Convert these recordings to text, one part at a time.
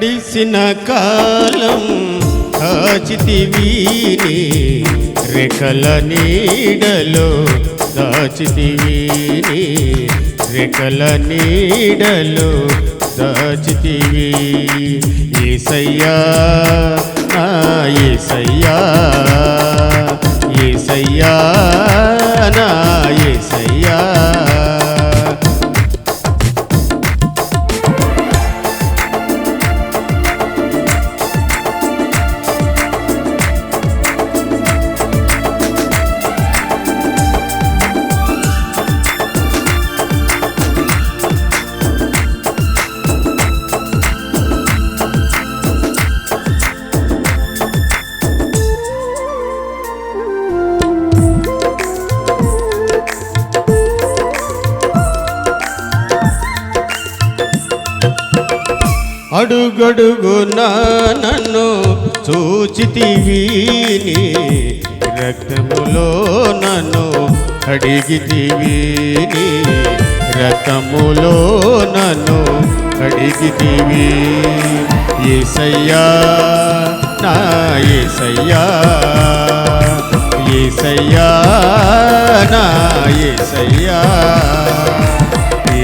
గడిసిన కాలం దాచితివీని రెకల నీడలో దాచితివీని రెకల నీడలో దాచితివి. ఏసయ్యా నా ఏసయ్యా అడుగడుగున నన్ను చూచితివి నీ రక్తములో నన్ను అడిగితివి నీ రక్తములో నన్ను అడిగితివి ఏసయ్యా నా ఏసయ్యా ఏసయ్యా నా ఏసయ్యా.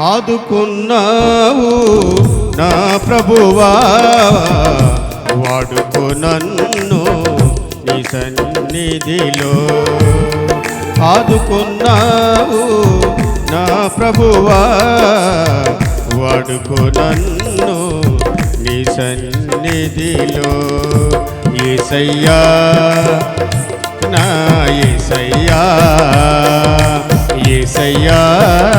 ఆదుకున్నావు నా ప్రభువా. వాడుకు నన్ను నీ సన్నిధిలో. ఆదుకున్నావు నా ప్రభువా. వాడుకు నన్ను నీ సన్నిధిలో. ఏసయ్యా నా ఏసయ్యా ఏసయ్యా.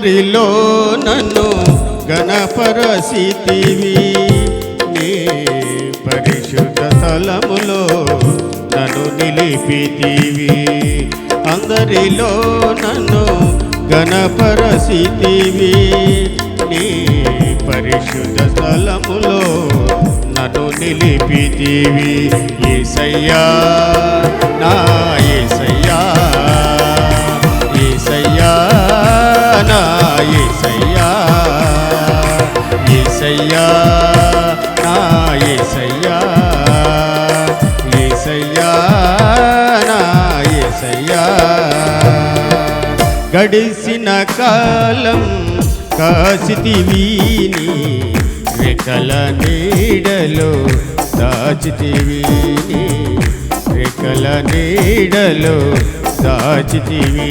అందరిలో నన్ను గణపరసితివి. నీ పరిశుద్ధ స్థలములో నన్ను నిలిపితివి. అందరిలో నన్ను గణపరసితివి. నీ పరిశుద్ధ స్థలములో నన్ను నిలిపితివి. ఏసయ్యా నా ఏసయ్యా ఏసయ్యా నా ఏసయ్యా ఏసయ్యా నా ఏసయ్యా. గడిసిన కాలం కాసితివీని రెక్కల నీడలో దాచితివీని రెక్కల నీడలో దాచితివి.